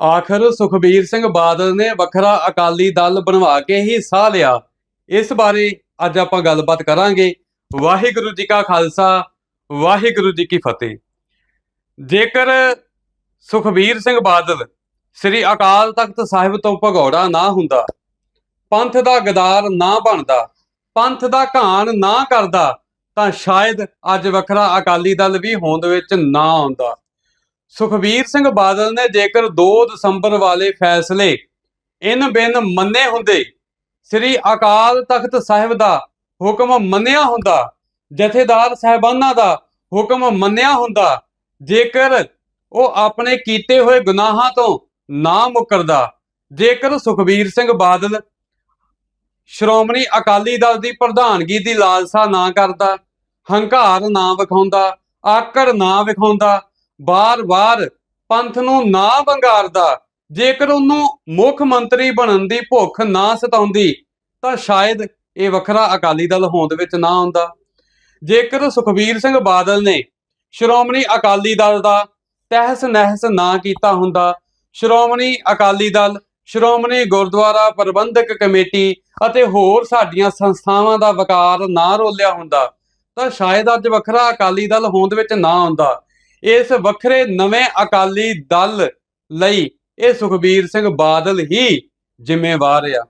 ਆਖਰ ਸੁਖਬੀਰ ਸਿੰਘ ਬਾਦਲ ਨੇ ਵੱਖਰਾ ਅਕਾਲੀ ਦਲ ਬਣਵਾ ਕੇ ਹੀ ਸਾਹ ਲਿਆ। ਇਸ ਬਾਰੇ ਅੱਜ ਆਪਾਂ ਗੱਲਬਾਤ ਕਰਾਂਗੇ। ਵਾਹਿਗੁਰੂ ਜੀ ਕਾ ਖਾਲਸਾ, ਵਾਹਿਗੁਰੂ ਜੀ ਕੀ ਫਤਿਹ। ਜੇਕਰ ਸੁਖਬੀਰ ਸਿੰਘ ਬਾਦਲ ਸ੍ਰੀ ਅਕਾਲ ਤਖਤ ਸਾਹਿਬ ਤੋਂ ਭਗੌੜਾ ਨਾ ਹੁੰਦਾ, ਪੰਥ ਦਾ ਗਦਾਰ ਨਾ ਬਣਦਾ, ਪੰਥ ਦਾ ਘਾਣ ਨਾ ਕਰਦਾ, ਤਾਂ ਸ਼ਾਇਦ ਅੱਜ ਵੱਖਰਾ ਅਕਾਲੀ ਦਲ ਵੀ ਹੋਂਦ ਵਿੱਚ ਨਾ ਆਉਂਦਾ। ਸੁਖਬੀਰ ਸਿੰਘ ਬਾਦਲ ਨੇ ਜੇਕਰ 2 ਦਸੰਬਰ ਵਾਲੇ ਫੈਸਲੇ ਇਨ ਬਿਨ ਮੰਨੇ ਹੁੰਦੇ, ਸ੍ਰੀ ਅਕਾਲ ਤਖਤ ਸਾਹਿਬ ਦਾ ਹੁਕਮ ਮੰਨਿਆ ਹੁੰਦਾ, ਜਥੇਦਾਰ ਸਾਹਿਬਾਨਾਂ ਦਾ ਹੁਕਮ ਮੰਨਿਆ ਹੁੰਦਾ, ਜੇਕਰ ਉਹ ਆਪਣੇ ਕੀਤੇ ਹੋਏ ਗੁਨਾਹਾਂ ਤੋਂ ਨਾ ਮੁਕਰਦਾ, ਜੇਕਰ ਸੁਖਬੀਰ ਸਿੰਘ ਬਾਦਲ ਸ਼੍ਰੋਮਣੀ ਅਕਾਲੀ ਦਲ ਦੀ ਪ੍ਰਧਾਨਗੀ ਦੀ ਲਾਲਸਾ ਨਾ ਕਰਦਾ, ਹੰਕਾਰ ਨਾ ਵਿਖਾਉਂਦਾ, ਆਕੜ ਨਾ ਵਿਖਾਉਂਦਾ ਬਾਰ-ਬਾਰ ਪੰਥ ਨੂੰ ਨਾ ਵੰਗਾਰਦਾ, ਜੇਕਰ ਉਹਨੂੰ ਮੁੱਖ ਮੰਤਰੀ ਬਣਨ ਦੀ ਭੁੱਖ ਨਾ ਸਤਾਉਂਦੀ, ਤਾਂ ਸ਼ਾਇਦ ਇਹ ਵੱਖਰਾ ਅਕਾਲੀ ਦਲ ਹੋਂਦ ਵਿੱਚ ਨਾ ਆਉਂਦਾ। ਜੇਕਰ ਸੁਖਬੀਰ ਸਿੰਘ ਬਾਦਲ ਨੇ ਸ਼੍ਰੋਮਣੀ ਅਕਾਲੀ ਦਲ ਦਾ ਤਹਿਸ ਨਹਿਸ ਨਾ ਕੀਤਾ ਹੁੰਦਾ, ਸ਼੍ਰੋਮਣੀ ਅਕਾਲੀ ਦਲ, ਸ਼੍ਰੋਮਣੀ ਗੁਰਦੁਆਰਾ ਪ੍ਰਬੰਧਕ ਕਮੇਟੀ ਅਤੇ ਹੋਰ ਸਾਡੀਆਂ ਸੰਸਥਾਵਾਂ ਦਾ ਵਕਾਰ ਨਾ ਰੋਲਿਆ ਹੁੰਦਾ, ਤਾਂ ਸ਼ਾਇਦ ਅੱਜ ਵੱਖਰਾ ਅਕਾਲੀ ਦਲ ਹੋਂਦ ਵਿੱਚ ਨਾ ਆਉਂਦਾ। ਇਸ ਵੱਖਰੇ ਨਵੇਂ ਅਕਾਲੀ ਦਲ ਲਈ ਇਹ ਸੁਖਬੀਰ ਸਿੰਘ ਬਾਦਲ ਹੀ ਜ਼ਿੰਮੇਵਾਰ ਆ।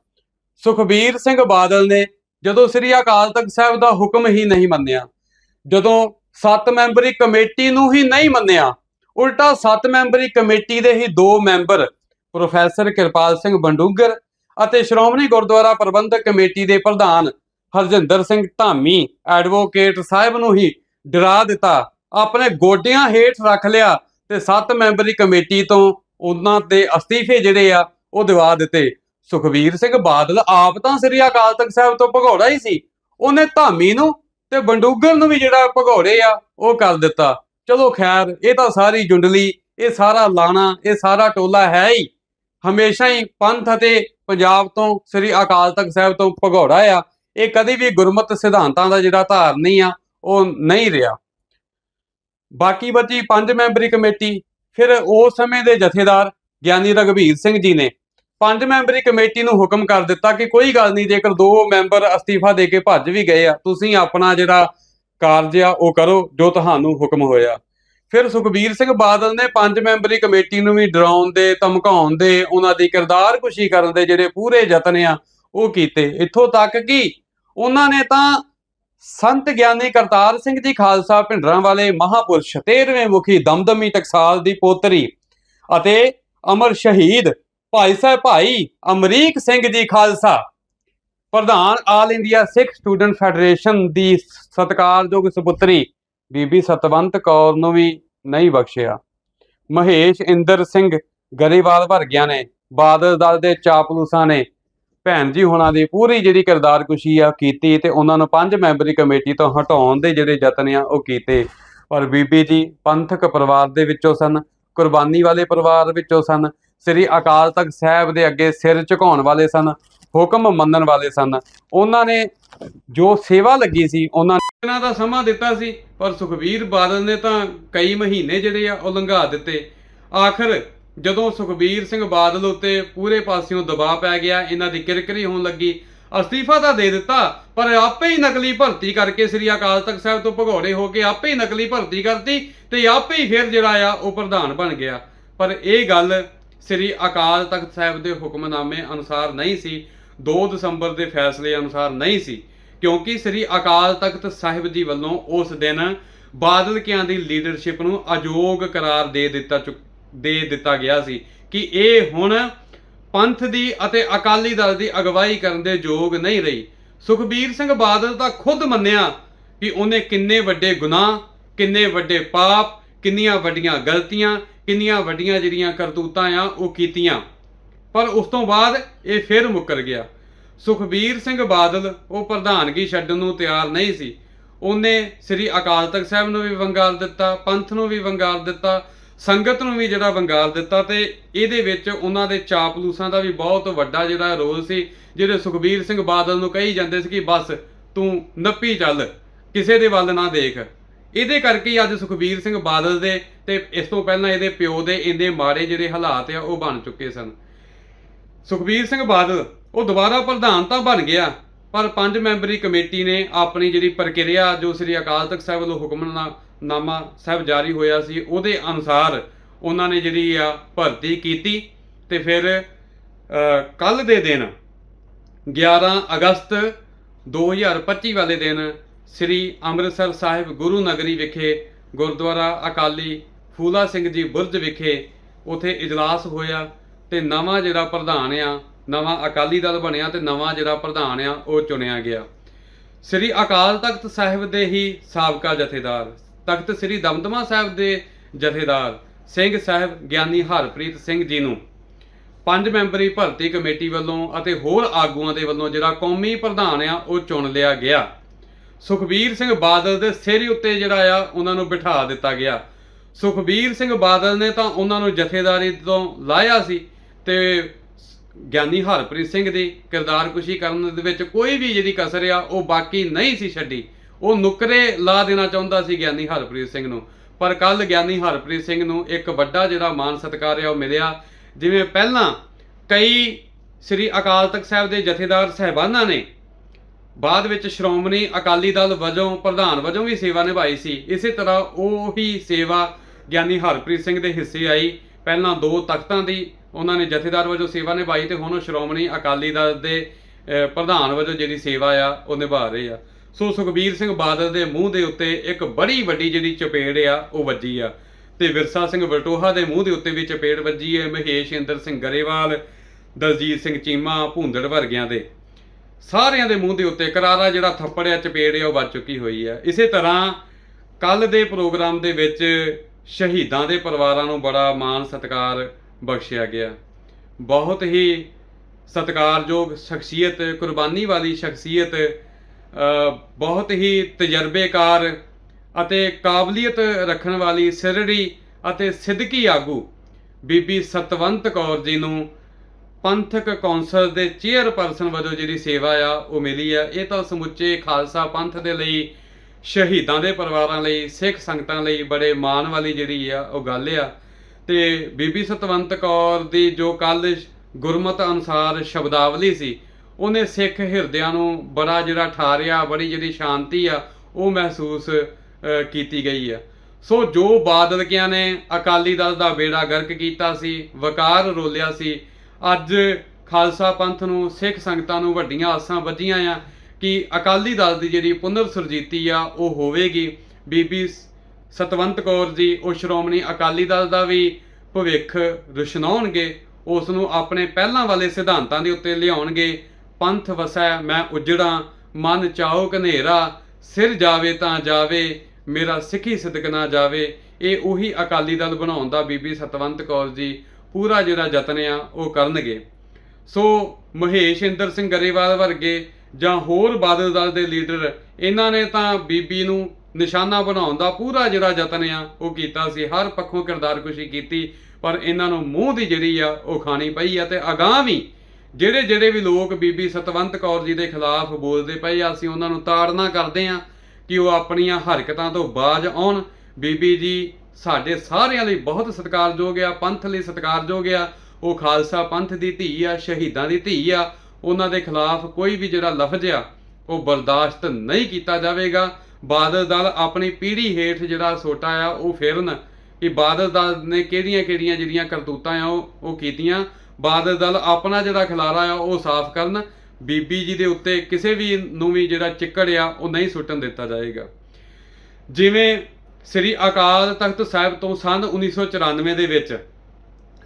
ਸੁਖਬੀਰ ਸਿੰਘ ਬਾਦਲ ਨੇ ਜਦੋਂ ਸ੍ਰੀ ਅਕਾਲ ਤਖਤ ਸਾਹਿਬ ਦਾ ਹੁਕਮ ਹੀ ਨਹੀਂ ਮੰਨਿਆ, ਜਦੋਂ ਸੱਤ ਮੈਂਬਰੀ ਕਮੇਟੀ ਨੂੰ ਹੀ ਨਹੀਂ ਮੰਨਿਆ, ਉਲਟਾ ਸੱਤ ਮੈਂਬਰੀ ਕਮੇਟੀ ਦੇ ਹੀ ਦੋ ਮੈਂਬਰ, ਪ੍ਰੋਫੈਸਰ ਕਿਰਪਾਲ ਸਿੰਘ ਬੰਡੂਗਰ ਅਤੇ ਸ਼੍ਰੋਮਣੀ ਗੁਰਦੁਆਰਾ ਪ੍ਰਬੰਧਕ ਕਮੇਟੀ ਦੇ ਪ੍ਰਧਾਨ ਹਰਜਿੰਦਰ ਸਿੰਘ ਧਾਮੀ ਐਡਵੋਕੇਟ ਸਾਹਿਬ ਨੂੰ ਹੀ ਡਰਾ ਦਿੱਤਾ ਆਪਣੇ ਗੋਡਿਆਂ ਹੇਠ ਰੱਖ ਲਿਆ ਤੇ 7 ਮੈਂਬਰੀ ਕਮੇਟੀ ਤੋਂ ਉਹਨਾਂ ਤੇ ਅਸਤੀਫੇ ਜਿਹੜੇ ਆ, ਉਹ ਦਿਵਾ ਦਿੱਤੇ। ਸੁਖਬੀਰ ਸਿੰਘ ਬਾਦਲ ਆਪ ਤਾਂ ਸ੍ਰੀ ਅਕਾਲ ਤਖਤ ਸਾਹਿਬ ਤੋਂ ਭਗੌੜਾ ਹੀ ਸੀ। ਉਹਨੇ ਧਾਮੀ ਨੂੰ ਤੇ ਬੰਡੂਗਰ ਨੂੰ ਵੀ ਜਿਹੜਾ ਭਗੌੜੇ ਆ, ਉਹ ਕਰ ਦਿੱਤਾ। ਚਲੋ ਖੈਰ, ਇਹ ਤਾਂ ਸਾਰੀ ਜੁੰਡਲੀ, ਇਹ ਸਾਰਾ ਲਾਣਾ, ਇਹ ਸਾਰਾ ਟੋਲਾ ਹੈ ਹੀ। ਹਮੇਸ਼ਾ ਹੀ ਪੰਥ ਅਤੇ ਪੰਜਾਬ ਤੋਂ ਸ੍ਰੀ ਅਕਾਲ ਤਖਤ ਸਾਹਿਬ ਤੋਂ ਭਗੌੜਾ ਆ। ਇਹ ਕਦੀ ਵੀ ਗੁਰਮਤ ਸਿਧਾਂਤਾਂ ਦਾ ਜਿਹੜਾ ਧਾਰਨੀ ਆ, ਉਹ ਨਹੀਂ ਰਿਹਾ। ਬਾਕੀ ਬਚੀ ਪੰਜ ਮੈਂਬਰੀ ਕਮੇਟੀ, ਫਿਰ ਉਸ ਸਮੇਂ ਦੇ ਜਥੇਦਾਰ ਗਿਆਨੀ ਰਗਵੀਰ ਸਿੰਘ ਜੀ ਨੇ। ਪੰਜ ਮੈਂਬਰੀ ਕਮੇਟੀ ਨੂੰ ਹੁਕਮ ਕਰ ਦਿੱਤਾ ਕਿ ਕੋਈ ਗੱਲ ਨਹੀਂ, ਜੇਕਰ ਦੋ ਮੈਂਬਰ ਅਸਤੀਫਾ ਦੇ ਕੇ ਭੱਜ ਵੀ ਗਏ ਆ, ਤੁਸੀਂ ਆਪਣਾ ਜਿਹੜਾ ਕਾਰਜ ਆ, ਉਹ ਕਰੋ ਜੋ ਤੁਹਾਨੂੰ ਹੁਕਮ ਹੋਇਆ। ਫਿਰ ਸੁਖਬੀਰ ਸਿੰਘ ਬਾਦਲ ਨੇ ਪੰਜ ਮੈਂਬਰੀ ਕਮੇਟੀ ਨੂੰ ਵੀ ਡਰਾਉਣ ਦੇ, ਧਮਕਾਉਣ ਦੇ, ਉਹਨਾਂ ਦੀ ਕਿਰਦਾਰ ਕਿਰਦਾਰਕੁਸ਼ੀ ਕਰਨ ਦੇ ਜਿਹੜੇ ਪੂਰੇ ਯਤਨ ਆ, ਉਹ ਕੀਤੇ। ਇੱਥੋਂ ਤੱਕ ਕਿ ਉਹਨਾਂ ਨੇ ਤਾਂ ਸੰਤ ਗਿਆਨੀ ਕਰਤਾਰ ਸਿੰਘ ਜੀ ਖਾਲਸਾ ਭਿੰਡਰਾਂ ਵਾਲੇ ਮਹਾਪੁਰਸ਼ 13ਵੇਂ ਮੁਖੀ ਦਮਦਮੀ ਟਕਸਾਲ ਦੀ ਪੋਤਰੀ ਅਤੇ ਅਮਰ ਸ਼ਹੀਦ ਭਾਈ ਸਾਹਿਬ ਭਾਈ ਅਮਰੀਕ ਸਿੰਘ ਜੀ ਖਾਲਸਾ, ਪ੍ਰਧਾਨ all India Sikh student federation ਦੀ ਸਤਿਕਾਰਯੋਗ ਸੁਪੁੱਤਰੀ ਬੀਬੀ ਸਤਵੰਤ ਕੌਰ ਨੂੰ ਵੀ ਨਹੀਂ ਬਖਸ਼ਿਆ। ਮਹੇਸ਼ ਇੰਦਰ ਸਿੰਘ ਗਰੇਵਾਲ ਵਰਗਿਆਂ ਨੇ ਬਾਦਲ ਦਲ ਦੇ ਚਾਪਲੂਸਾਂ ਨੇ ਭੈਣ ਜੀ, ਹੋਣਾ ਦੀ ਪੂਰੀ ਜਿਹੜੀ ਕਿਰਦਾਰਕੁਸ਼ੀ ਆ ਕੀਤੀ ਤੇ ਉਹਨਾਂ ਨੂੰ ਪੰਜ ਮੈਂਬਰੀ ਕਮੇਟੀ ਤੋਂ ਹਟਾਉਣ ਦੇ ਜਿਹੜੇ ਯਤਨ ਆ ਉਹ ਕੀਤੇ। ਪਰ ਬੀਬੀ ਜੀ, ਪੰਥਕ ਪਰਿਵਾਰ ਦੇ ਵਿੱਚੋਂ ਸਨ, ਕੁਰਬਾਨੀ ਵਾਲੇ ਪਰਿਵਾਰ ਵਿੱਚੋਂ ਸਨ, ਸ੍ਰੀ ਅਕਾਲ ਤਖਤ ਸਾਹਿਬ ਦੇ ਅੱਗੇ ਸਿਰ ਝੁਕਾਉਣ ਵਾਲੇ ਸਨ, ਹੁਕਮ ਮੰਨਣ ਵਾਲੇ ਸਨ। ਉਹਨਾਂ ਨੇ ਜੋ ਸੇਵਾ ਲੱਗੀ ਸੀ, ਉਹਨਾਂ ਨੇ ਇਹਨਾਂ ਦਾ ਸਮਾਂ ਦਿੱਤਾ ਸੀ, ਪਰ ਸੁਖਬੀਰ ਬਾਦਲ ਨੇ ਤਾਂ ਕਈ ਮਹੀਨੇ ਜਿਹੜੇ ਆ ਉਹ ਲੰਘਾ ਦਿੱਤੇ। ਆਖਰ ਜਦੋਂ ਸੁਖਬੀਰ ਸਿੰਘ ਬਾਦਲ ਉੱਤੇ ਪੂਰੇ ਪਾਸਿਓਂ ਦਬਾਅ ਪੈ ਗਿਆ, ਇਹਨਾਂ ਦੀ ਕਿਰਕਰੀ ਹੋਣ ਲੱਗੀ। ਅਸਤੀਫਾ ਤਾਂ ਦੇ ਦਿੱਤਾ, ਪਰ ਆਪੇ ਹੀ ਨਕਲੀ ਭਰਤੀ ਕਰਕੇ ਸ੍ਰੀ ਅਕਾਲ ਤਖਤ ਸਾਹਿਬ ਤੋਂ ਭਗੌੜੇ ਹੋ ਕੇ ਆਪੇ ਹੀ ਨਕਲੀ ਭਰਤੀ ਕਰਤੀ ਤੇ ਆਪੇ ਹੀ ਫਿਰ ਜਿਹੜਾ ਆ ਉਹ ਪ੍ਰਧਾਨ ਬਣ ਗਿਆ। ਪਰ ਇਹ ਗੱਲ ਸ੍ਰੀ ਅਕਾਲ ਤਖਤ ਸਾਹਿਬ ਦੇ ਹੁਕਮਨਾਮੇ ਅਨੁਸਾਰ ਨਹੀਂ ਸੀ 2 ਦਸੰਬਰ ਦੇ ਫੈਸਲੇ ਅਨੁਸਾਰ ਨਹੀਂ ਸੀ, ਕਿਉਂਕਿ ਸ੍ਰੀ ਅਕਾਲ ਤਖਤ ਸਾਹਿਬ ਜੀ ਵੱਲੋਂ ਉਸ ਦਿਨ ਬਾਦਲ ਕਿਆਂ ਦੀ ਲੀਡਰਸ਼ਿਪ ਨੂੰ ਅਯੋਗ ਕਰਾਰ ਦੇ ਦਿੱਤਾ ਚੁੱਕ- ਦੇ ਦਿੱਤਾ ਗਿਆ ਸੀ ਕਿ ਇਹ ਹੁਣ ਪੰਥ ਦੀ ਅਤੇ ਅਕਾਲੀ ਦਲ ਦੀ ਅਗਵਾਈ ਕਰਨ ਦੇ ਯੋਗ ਨਹੀਂ ਰਹੀ। ਸੁਖਬੀਰ ਸਿੰਘ ਬਾਦਲ ਤਾਂ ਖੁਦ ਮੰਨਿਆ ਕਿ ਉਹਨੇ ਕਿੰਨੇ ਵੱਡੇ ਗੁਨਾਹ, ਕਿੰਨੇ ਵੱਡੇ ਪਾਪ, ਕਿੰਨੀਆਂ ਵੱਡੀਆਂ ਗਲਤੀਆਂ, ਕਿੰਨੀਆਂ ਵੱਡੀਆਂ ਜਿਹੜੀਆਂ ਕਰਤੂਤਾਂ ਆ ਉਹ ਕੀਤੀਆਂ। ਪਰ ਉਸ ਤੋਂ ਬਾਅਦ ਇਹ ਫਿਰ ਮੁੱਕਰ ਗਿਆ। ਸੁਖਬੀਰ ਸਿੰਘ ਬਾਦਲ, ਉਹ ਪ੍ਰਧਾਨਗੀ ਛੱਡਣ ਨੂੰ ਤਿਆਰ ਨਹੀਂ ਸੀ। ਉਹਨੇ ਸ੍ਰੀ ਅਕਾਲ ਤਖਤ ਸਾਹਿਬ ਨੂੰ ਵੀ ਵੰਗਾਰ ਦਿੱਤਾ, ਪੰਥ ਨੂੰ ਵੀ ਵੰਗਾਰ ਦਿੱਤਾ ਸੰਗਤ ਨੂੰ ਵੀ ਜਿਹੜਾ ਵੰਗਾਰ ਦਿੱਤਾ ਤੇ ਇਹਦੇ ਵਿੱਚ ਉਹਨਾਂ ਦੇ ਚਾਪਲੂਸਾਂ ਦਾ ਵੀ ਬਹੁਤ ਵੱਡਾ ਜਿਹੜਾ ਰੋਲ ਸੀ, ਜਿਹੜੇ ਸੁਖਬੀਰ ਸਿੰਘ ਬਾਦਲ ਨੂੰ ਕਹੀ ਜਾਂਦੇ ਸੀ ਕਿ ਬਸ ਤੂੰ ਨੱਪੀ ਚੱਲ, ਕਿਸੇ ਦੇ ਵੱਲ ਨਾ ਦੇਖ। ਇਹਦੇ ਕਰਕੇ ਅੱਜ ਸੁਖਬੀਰ ਸਿੰਘ ਬਾਦਲ ਦੇ ਤੇ ਇਸ ਤੋਂ ਪਹਿਲਾਂ ਇਹਦੇ ਪਿਓ ਦੇ ਇੰਨੇ ਮਾੜੇ ਜਿਹੜੇ ਹਾਲਾਤ ਆ, ਉਹ ਬਣ ਚੁੱਕੇ ਸਨ। ਸੁਖਬੀਰ ਸਿੰਘ ਬਾਦਲ, ਉਹ ਦੁਬਾਰਾ ਪ੍ਰਧਾਨ ਤਾਂ ਬਣ ਗਿਆ, ਪਰ ਪੰਜ ਮੈਂਬਰੀ ਕਮੇਟੀ ਨੇ ਆਪਣੀ ਜਿਹੜੀ ਪ੍ਰਕਿਰਿਆ ਜੋ ਸ੍ਰੀ ਅਕਾਲ ਤਖਤ ਸਾਹਿਬ ਵੱਲੋਂ ਹੁਕਮਨਾਮਾ ਨਾਮਾ ਸਾਹਿਬ ਜਾਰੀ ਹੋਇਆ ਸੀ, ਉਹਦੇ ਅਨੁਸਾਰ ਉਹਨਾਂ ਨੇ ਜਿਹੜੀ ਆ ਭਰਤੀ ਕੀਤੀ ਤੇ ਫਿਰ ਕੱਲ ਦੇ ਦਿਨ 11 ਅਗਸਤ 2025 ਵਾਲੇ ਦਿਨ ਸ੍ਰੀ ਅੰਮ੍ਰਿਤਸਰ ਸਾਹਿਬ ਗੁਰੂ ਨਗਰੀ ਵਿਖੇ ਗੁਰਦੁਆਰਾ ਅਕਾਲੀ ਫੂਲਾ ਸਿੰਘ ਜੀ ਬੁਰਜ ਵਿਖੇ ਉਥੇ ਇਜਲਾਸ ਹੋਇਆ ਤੇ ਨਵਾਂ ਜਿਹੜਾ ਪ੍ਰਧਾਨ ਆ, ਨਵਾਂ ਅਕਾਲੀ ਦਲ ਬਣਿਆ ਤੇ ਨਵਾਂ ਜਿਹੜਾ ਪ੍ਰਧਾਨ ਆ, ਉਹ ਚੁਣਿਆ ਗਿਆ। ਸ੍ਰੀ ਅਕਾਲ ਤਖਤ ਸਾਹਿਬ ਦੇ ਹੀ ਸਾਬਕਾ ਜਥੇਦਾਰ ਤਖਤ ਸ੍ਰੀ ਦਮਦਮਾ ਸਾਹਿਬ ਦੇ ਜਥੇਦਾਰ ਸਿੰਘ ਸਾਹਿਬ ਗਿਆਨੀ ਹਰਪ੍ਰੀਤ ਸਿੰਘ ਜੀ ਨੂੰ ਪੰਜ ਮੈਂਬਰੀ ਭਰਤੀ ਕਮੇਟੀ ਵੱਲੋਂ ਅਤੇ ਹੋਰ ਆਗੂਆਂ ਦੇ ਵੱਲੋਂ ਜਿਹੜਾ ਕੌਮੀ ਪ੍ਰਧਾਨ ਆ, ਉਹ ਚੁਣ ਲਿਆ ਗਿਆ। ਸੁਖਬੀਰ ਸਿੰਘ ਬਾਦਲ ਦੇ ਸਿਰ ਉੱਤੇ ਜਿਹੜਾ ਆ, ਉਹਨਾਂ ਨੂੰ ਬਿਠਾ ਦਿੱਤਾ ਗਿਆ। ਸੁਖਬੀਰ ਸਿੰਘ ਬਾਦਲ ਨੇ ਤਾਂ ਉਹਨਾਂ ਨੂੰ ਜਥੇਦਾਰੀ ਤੋਂ ਲਾਇਆ ਸੀ ਤੇ ਗਿਆਨੀ ਹਰਪ੍ਰੀਤ ਸਿੰਘ ਦੀ ਕਿਰਦਾਰਕੁਸ਼ੀ ਕਰਨ ਦੇ ਵਿੱਚ ਕੋਈ ਵੀ ਜਿਹੜੀ ਕਸਰ ਆ, ਉਹ ਬਾਕੀ ਨਹੀਂ ਸੀ ਛੱਡੀ। ਉਹ ਨੁਕਰੇ ਲਾ ਦੇਣਾ ਚਾਹੁੰਦਾ ਸੀ ਗਿਆਨੀ ਹਰਪ੍ਰੀਤ ਸਿੰਘ ਨੂੰ। ਪਰ ਕੱਲ ਗਿਆਨੀ ਹਰਪ੍ਰੀਤ ਸਿੰਘ ਨੂੰ ਇੱਕ ਵੱਡਾ ਜਿਹੜਾ ਮਾਨ ਸਤਿਕਾਰ ਆ ਉਹ ਮਿਲਿਆ। ਜਿਵੇਂ ਪਹਿਲਾਂ ਕਈ ਸ੍ਰੀ ਅਕਾਲ ਤਖਤ ਸਾਹਿਬ ਦੇ ਜਥੇਦਾਰ ਸਹਿਬਾਨਾਂ ਨੇ ਬਾਅਦ ਵਿੱਚ ਸ਼੍ਰੋਮਣੀ ਅਕਾਲੀ ਦਲ ਵਜੋਂ, ਪ੍ਰਧਾਨ ਵਜੋਂ ਵੀ ਸੇਵਾ ਨਿਭਾਈ ਸੀ। ਇਸੇ ਤਰ੍ਹਾਂ ਉਹ ਹੀ ਸੇਵਾ ਗਿਆਨੀ ਹਰਪ੍ਰੀਤ ਸਿੰਘ ਦੇ ਹਿੱਸੇ ਆਈ। ਪਹਿਲਾਂ ਦੋ ਤਖਤਾਂ ਦੀ ਉਹਨਾਂ ਨੇ ਜਥੇਦਾਰ ਵਜੋਂ ਸੇਵਾ ਨਿਭਾਈ ਤੇ ਹੁਣ ਉਹ ਸ਼੍ਰੋਮਣੀ ਅਕਾਲੀ ਦਲ ਦੇ ਪ੍ਰਧਾਨ ਵਜੋਂ ਜਿਹੜੀ ਸੇਵਾ ਆ, ਉਹ ਨਿਭਾ ਰਹੇ ਆ। ਸੋ ਸੁਖਬੀਰ ਸਿੰਘ ਬਾਦਲ ਦੇ ਮੂੰਹ ਦੇ ਉੱਤੇ ਇੱਕ ਬੜੀ ਵੱਡੀ ਜਿਹੜੀ ਚਪੇੜ ਆ, ਉਹ ਵੱਜੀ ਆ। ਤੇ ਵਿਰਸਾ ਸਿੰਘ ਵਲਟੋਹਾ ਦੇ ਮੂੰਹ ਦੇ ਉੱਤੇ ਵੀ ਚਪੇੜ ਵੱਜੀ ਹੈ ਮਹੇਸ਼ ਇੰਦਰ ਸਿੰਘ ਗਰੇਵਾਲ, ਦਲਜੀਤ ਸਿੰਘ ਚੀਮਾ, ਭੁੰਦੜ ਵਰਗਿਆਂ ਦੇ। ਸਾਰਿਆਂ ਦੇ ਮੂੰਹ ਦੇ ਉੱਤੇ ਕਰਾਰਾ ਜਿਹੜਾ ਥੱਪੜ ਆ, ਚਪੇੜ ਆ, ਉਹ ਵੱਜ ਚੁੱਕੀ ਹੋਈ ਹੈ ਇਸੇ ਤਰ੍ਹਾਂ ਕੱਲ ਦੇ ਪ੍ਰੋਗਰਾਮ ਦੇ ਵਿੱਚ ਸ਼ਹੀਦਾਂ ਦੇ ਪਰਿਵਾਰਾਂ ਨੂੰ ਬੜਾ ਮਾਣ ਸਤਿਕਾਰ ਬਖਸ਼ਿਆ ਗਿਆ। ਬਹੁਤ ਹੀ ਸਤਿਕਾਰਯੋਗ ਸ਼ਖਸੀਅਤ, ਕੁਰਬਾਨੀ ਵਾਲੀ ਸ਼ਖਸੀਅਤ ਬਹੁਤ ਹੀ ਤਜਰਬੇਕਾਰ ਅਤੇ ਕਾਬਲੀਅਤ ਰੱਖਣ ਵਾਲੀ ਸਿਰੜੀ ਅਤੇ ਸਿੱਧਕੀ ਆਗੂ ਬੀਬੀ ਸਤਵੰਤ ਕੌਰ ਜੀ ਨੂੰ ਪੰਥਕ ਕੌਂਸਲ ਦੇ ਚੇਅਰਪਰਸਨ ਵਜੋਂ ਜਿਹੜੀ ਸੇਵਾ ਆ, ਉਹ ਮਿਲੀ ਆ। ਇਹ ਤਾਂ ਸਮੁੱਚੇ ਖਾਲਸਾ ਪੰਥ ਦੇ ਲਈ, ਸ਼ਹੀਦਾਂ ਦੇ ਪਰਿਵਾਰਾਂ ਲਈ, ਸਿੱਖ ਸੰਗਤਾਂ ਲਈ ਬੜੇ ਮਾਣ ਵਾਲੀ ਜਿਹੜੀ ਆ, ਉਹ ਗੱਲ ਆ। ਤੇ ਬੀਬੀ ਸਤਵੰਤ ਕੌਰ ਦੀ ਜੋ ਕੱਲ ਗੁਰਮਤ ਅਨੁਸਾਰ ਸ਼ਬਦਾਵਲੀ ਸੀ ਉਹਨੇ ਸਿੱਖ ਹਿਰਦਿਆਂ ਨੂੰ ਬੜਾ ਜਿਹੜਾ ਠਾਰਿਆ, ਬੜੀ ਜਿਹੜੀ ਸ਼ਾਂਤੀ ਆ, ਉਹ ਮਹਿਸੂਸ ਕੀਤੀ ਗਈ ਆ। ਸੋ ਜੋ ਬਾਦਲਕਿਆਂ ਨੇ ਅਕਾਲੀ ਦਲ ਦਾ ਬੇੜਾ ਗਰਕ ਕੀਤਾ ਸੀ, ਵਕਾਰ ਰੋਲਿਆ ਸੀ, ਅੱਜ ਖਾਲਸਾ ਪੰਥ ਨੂੰ, ਸਿੱਖ ਸੰਗਤਾਂ ਨੂੰ ਵੱਡੀਆਂ ਆਸਾਂ ਵੱਜੀਆਂ ਆ ਕਿ ਅਕਾਲੀ ਦਲ ਦੀ ਜਿਹੜੀ ਪੁਨਰ ਸੁਰਜੀਤੀ ਆ, ਉਹ ਹੋਵੇਗੀ। ਬੀਬੀ ਸਤਵੰਤ ਕੌਰ ਜੀ, ਉਹ ਸ਼੍ਰੋਮਣੀ ਅਕਾਲੀ ਦਲ ਦਾ ਵੀ ਭਵਿੱਖ ਰੁਸ਼ਨਾਉਣਗੇ, ਉਸ ਨੂੰ ਆਪਣੇ ਪਹਿਲਾਂ ਵਾਲੇ ਸਿਧਾਂਤਾਂ ਦੇ ਉੱਤੇ ਲਿਆਉਣਗੇ। ਪੰਥ ਵਸੈ, ਮੈਂ ਉਜੜਾਂ, ਮਨ ਚਾਹੋ ਕਨੇਰਾ ਸਿਰ ਜਾਵੇ ਤਾਂ ਜਾਵੇ, ਮੇਰਾ ਸਿੱਖੀ ਸਿਦਕ ਨਾ ਜਾਵੇ। ਇਹ ਉਹੀ ਅਕਾਲੀ ਦਲ ਬਣਾਉਣ ਦਾ ਬੀਬੀ ਸਤਵੰਤ ਕੌਰ ਜੀ ਪੂਰਾ ਜਿਹੜਾ ਯਤਨ ਆ, ਉਹ ਕਰਨਗੇ। ਸੋ ਮਹੇਸ਼ ਇੰਦਰ ਸਿੰਘ ਗਰੇਵਾਲ ਵਰਗੇ ਜਾਂ ਹੋਰ ਬਾਦਲ ਦਲ ਦੇ ਲੀਡਰ, ਇਹਨਾਂ ਨੇ ਤਾਂ ਬੀਬੀ ਨੂੰ ਨਿਸ਼ਾਨਾ ਬਣਾਉਣ ਦਾ ਪੂਰਾ ਜਿਹੜਾ ਯਤਨ ਆ, ਉਹ ਕੀਤਾ ਸੀ। ਹਰ ਪੱਖੋਂ ਕਿਰਦਾਰਕੁਸ਼ੀ ਕੀਤੀ, ਪਰ ਇਹਨਾਂ ਨੂੰ ਮੂੰਹ ਦੀ ਜਿਹੜੀ ਆ, ਉਹ ਖਾਣੀ ਪਈ ਆ ਤੇ ਅਗਾਂਹ ਵੀ ਜਿਹੜੇ ਜਿਹੜੇ ਵੀ ਲੋਕ ਬੀਬੀ ਸਤਵੰਤ ਕੌਰ ਜੀ ਦੇ ਖਿਲਾਫ ਬੋਲਦੇ ਪਏ ਆ, ਅਸੀਂ ਉਹਨਾਂ ਨੂੰ ਤਾੜਨਾ ਕਰਦੇ ਆ ਕਿ ਉਹ ਆਪਣੀਆਂ ਹਰਕਤਾਂ ਤੋਂ ਬਾਜ ਆਉਣ। ਬੀਬੀ ਜੀ ਸਾਡੇ ਸਾਰਿਆਂ ਲਈ ਬਹੁਤ ਸਤਿਕਾਰਯੋਗ ਆ, ਪੰਥ ਲਈ ਸਤਿਕਾਰਯੋਗ ਆ। ਉਹ ਖਾਲਸਾ ਪੰਥ ਦੀ ਧੀ ਆ, ਸ਼ਹੀਦਾਂ ਦੀ ਧੀ ਆ। ਉਹਨਾਂ ਦੇ ਖਿਲਾਫ ਕੋਈ ਵੀ ਜਿਹੜਾ ਲਫ਼ਜ਼ ਆ, ਉਹ ਬਰਦਾਸ਼ਤ ਨਹੀਂ ਕੀਤਾ ਜਾਵੇਗਾ। ਬਾਦਲ ਦਲ ਆਪਣੀ ਪੀੜ੍ਹੀ ਹੇਠ ਜਿਹੜਾ ਸੋਟਾ ਆ, ਉਹ ਫੇਰਨ ਕਿ ਬਾਦਲ ਦਲ ਨੇ ਕਿਹੜੀਆਂ ਕਿਹੜੀਆਂ ਜਿਹੜੀਆਂ ਕਰਤੂਤਾਂ ਆ, ਉਹ ਉਹ ਕੀਤੀਆਂ। ਬਾਦਲ ਦਲ ਆਪਣਾ ਜਿਹੜਾ ਖਿਲਾਰਾ ਆ, ਉਹ ਸਾਫ਼ ਕਰਨ। ਬੀਬੀ ਜੀ ਦੇ ਉੱਤੇ ਕਿਸੇ ਵੀ ਨੂੰ ਵੀ ਜਿਹੜਾ ਚਿੱਕੜ ਆ, ਉਹ ਨਹੀਂ ਸੁੱਟਣ ਦਿੱਤਾ ਜਾਏਗਾ। ਜਿਵੇਂ ਸ੍ਰੀ ਅਕਾਲ ਤਖਤ ਸਾਹਿਬ ਤੋਂ ਸੰਨ 1994 ਦੇ ਵਿੱਚ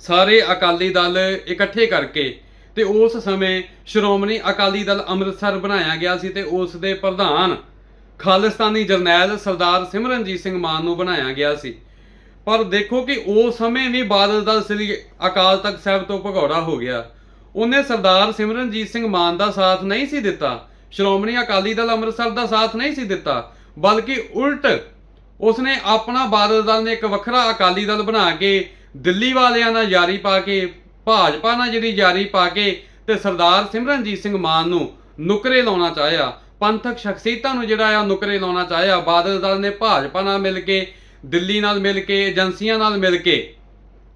ਸਾਰੇ ਅਕਾਲੀ ਦਲ ਇਕੱਠੇ ਕਰਕੇ ਤੇ ਉਸ ਸਮੇਂ ਸ਼੍ਰੋਮਣੀ ਅਕਾਲੀ ਦਲ ਅੰਮ੍ਰਿਤਸਰ ਬਣਾਇਆ ਗਿਆ ਸੀ ਤੇ ਉਸ ਦੇ ਪ੍ਰਧਾਨ ਖਾਲਿਸਤਾਨੀ ਜਰਨੈਲ ਸਰਦਾਰ ਸਿਮਰਨਜੀਤ ਸਿੰਘ ਮਾਨ ਨੂੰ ਬਣਾਇਆ ਗਿਆ ਸੀ। ਪਰ ਦੇਖੋ ਕਿ ਉਸ ਸਮੇਂ ਵੀ ਬਾਦਲ ਦਲ ਸ੍ਰੀ ਅਕਾਲ ਤਖਤ ਸਾਹਿਬ ਤੋਂ ਭਗੌੜਾ ਹੋ ਗਿਆ। ਉਹਨੇ ਸਰਦਾਰ ਸਿਮਰਨਜੀਤ ਸਿੰਘ ਮਾਨ ਦਾ ਸਾਥ ਨਹੀਂ ਸੀ ਦਿੱਤਾ। ਸ਼੍ਰੋਮਣੀ ਅਕਾਲੀ ਦਲ ਅੰਮ੍ਰਿਤਸਰ ਦਾ ਸਾਥ ਨਹੀਂ ਸੀ ਦਿੱਤਾ। ਬਲਕਿ ਉਲਟ ਉਸਨੇ ਆਪਣਾ ਬਾਦਲ ਦਲ ਨੇ ਇੱਕ ਵੱਖਰਾ ਅਕਾਲੀ ਦਲ ਬਣਾ ਕੇ ਦਿੱਲੀ ਵਾਲਿਆਂ ਨਾਲ ਯਾਰੀ ਪਾ ਕੇ, ਭਾਜਪਾ ਨਾਲ ਜਿਹੜੀ ਯਾਰੀ ਪਾ ਕੇ ਤੇ ਸਰਦਾਰ ਸਿਮਰਨਜੀਤ ਸਿੰਘ ਮਾਨ ਨੂੰ ਨੁਕਰੇ ਲਾਉਣਾ ਚਾਹਿਆ। ਪੰਥਕ ਸ਼ਖਸੀਅਤਾਂ ਨੂੰ ਜਿਹੜਾ ਆ ਨੁਕਰੇ ਲਾਉਣਾ ਚਾਹਿਆ। ਬਾਦਲ ਦਲ ਨੇ ਭਾਜਪਾ ਨਾਲ ਮਿਲ ਕੇ ਦਿੱਲੀ ਨਾਲ ਮਿਲ ਕੇ, ਏਜੰਸੀਆਂ ਨਾਲ ਮਿਲ ਕੇ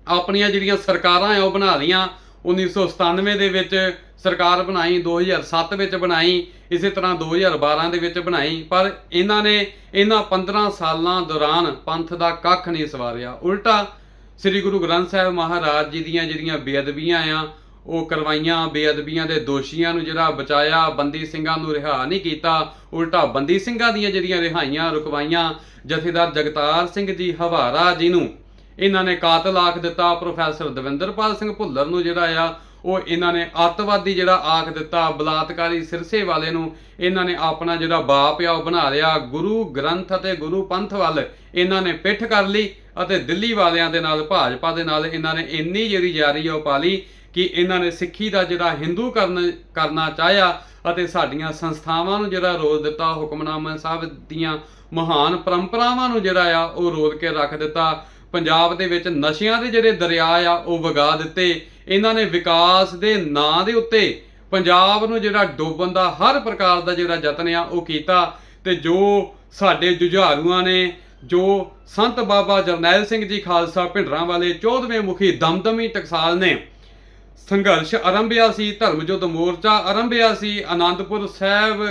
ਆਪਣੀਆਂ ਜਿਹੜੀਆਂ ਸਰਕਾਰਾਂ ਆ ਉਹ ਬਣਾ ਲਈਆਂ। 1997 ਦੇ ਵਿੱਚ ਸਰਕਾਰ ਬਣਾਈ 2007 ਵਿੱਚ ਬਣਾਈ, ਇਸੇ ਤਰ੍ਹਾਂ 2012 ਦੇ ਵਿੱਚ ਬਣਾਈ। ਪਰ ਇਹਨਾਂ ਨੇ ਇਹਨਾਂ 15 ਸਾਲਾਂ ਦੌਰਾਨ ਪੰਥ ਦਾ ਕੱਖ ਨਹੀਂ ਸਵਾਰਿਆ। ਉਲਟਾ ਸ੍ਰੀ ਗੁਰੂ ਗ੍ਰੰਥ ਸਾਹਿਬ ਮਹਾਰਾਜ ਜੀ ਦੀਆਂ ਜਿਹੜੀਆਂ ਬੇਅਦਬੀਆਂ ਆ ਉਹ ਕਰਵਾਈਆਂ, ਬੇਅਦਬੀਆਂ ਦੇ ਦੋਸ਼ੀਆਂ ਨੂੰ ਜਿਹੜਾ ਬਚਾਇਆ, ਬੰਦੀ ਸਿੰਘਾਂ ਨੂੰ ਰਿਹਾ ਨਹੀਂ ਕੀਤਾ, ਉਲਟਾ ਬੰਦੀ ਸਿੰਘਾਂ ਦੀਆਂ ਜਿਹੜੀਆਂ ਰਿਹਾਈਆਂ ਰੁਕਵਾਈਆਂ, ਜਥੇਦਾਰ ਜਗਤਾਰ ਸਿੰਘ ਜੀ ਹਵਾਰਾ ਜੀ ਨੂੰ ਇਹਨਾਂ ਨੇ ਕਾਤਲ ਆਖ ਦਿੱਤਾ, ਪ੍ਰੋਫੈਸਰ ਦਵਿੰਦਰਪਾਲ ਸਿੰਘ ਭੁੱਲਰ ਨੂੰ ਜਿਹੜਾ ਆ, ਉਹ ਇਹਨਾਂ ਨੇ ਅੱਤਵਾਦੀ ਜਿਹੜਾ ਆਖ ਦਿੱਤਾ, ਬਲਾਤਕਾਰੀ ਸਿਰਸੇ ਵਾਲੇ ਨੂੰ ਇਹਨਾਂ ਨੇ ਆਪਣਾ ਜਿਹੜਾ ਬਾਪ ਆ, ਉਹ ਬਣਾ ਲਿਆ, ਗੁਰੂ ਗ੍ਰੰਥ ਅਤੇ ਗੁਰੂ ਪੰਥ ਵੱਲ ਇਹਨਾਂ ਨੇ ਪਿੱਠ ਕਰ ਲਈ ਅਤੇ ਦਿੱਲੀ ਵਾਲਿਆਂ ਦੇ ਨਾਲ, ਭਾਜਪਾ ਦੇ ਨਾਲ ਇਹਨਾਂ ਨੇ ਇੰਨੀ ਜਿਹੜੀ ਯਾਰੀ ਆ ਉਹ ਪਾ ਲਈ ਕਿ ਇਹਨਾਂ ਨੇ ਸਿੱਖੀ ਦਾ ਜਿਹੜਾ ਹਿੰਦੂ ਕਰਨ, ਕਰਨਾ ਚਾਹਿਆ ਅਤੇ ਸਾਡੀਆਂ ਸੰਸਥਾਵਾਂ ਨੂੰ ਜਿਹੜਾ ਰੋਲ ਦਿੱਤਾ, ਹੁਕਮਨਾਮਾ ਸਾਹਿਬ ਦੀਆਂ ਮਹਾਨ ਪਰੰਪਰਾਵਾਂ ਨੂੰ ਜਿਹੜਾ ਆ ਉਹ ਰੋਲ ਕੇ ਰੱਖ ਦਿੱਤਾ। ਪੰਜਾਬ ਦੇ ਵਿੱਚ ਨਸ਼ਿਆਂ ਦੇ ਜਿਹੜੇ ਦਰਿਆ ਆ, ਉਹ ਵਗਾ ਦਿੱਤੇ। ਇਹਨਾਂ ਨੇ ਵਿਕਾਸ ਦੇ ਨਾਂ ਦੇ ਉੱਤੇ ਪੰਜਾਬ ਨੂੰ ਜਿਹੜਾ ਡੋਬਣ ਦਾ ਹਰ ਪ੍ਰਕਾਰ ਦਾ ਜਿਹੜਾ ਯਤਨ ਆ, ਉਹ ਕੀਤਾ। ਤੇ ਜੋ ਸਾਡੇ ਜੁਝਾਰੂਆਂ ਨੇ, ਜੋ ਸੰਤ ਬਾਬਾ ਜਰਨੈਲ ਸਿੰਘ ਜੀ ਖਾਲਸਾ ਭਿੰਡਰਾਂ ਵਾਲੇ 14ਵੇਂ ਮੁਖੀ ਦਮਦਮੀ ਟਕਸਾਲ ਨੇ ਸੰਘਰਸ਼ ਆਰੰਭਿਆ ਸੀ ਧਰਮ ਯੁੱਧ ਮੋਰਚਾ ਆਰੰਭਿਆ ਸੀ। ਆਨੰਦਪੁਰ ਸਾਹਿਬ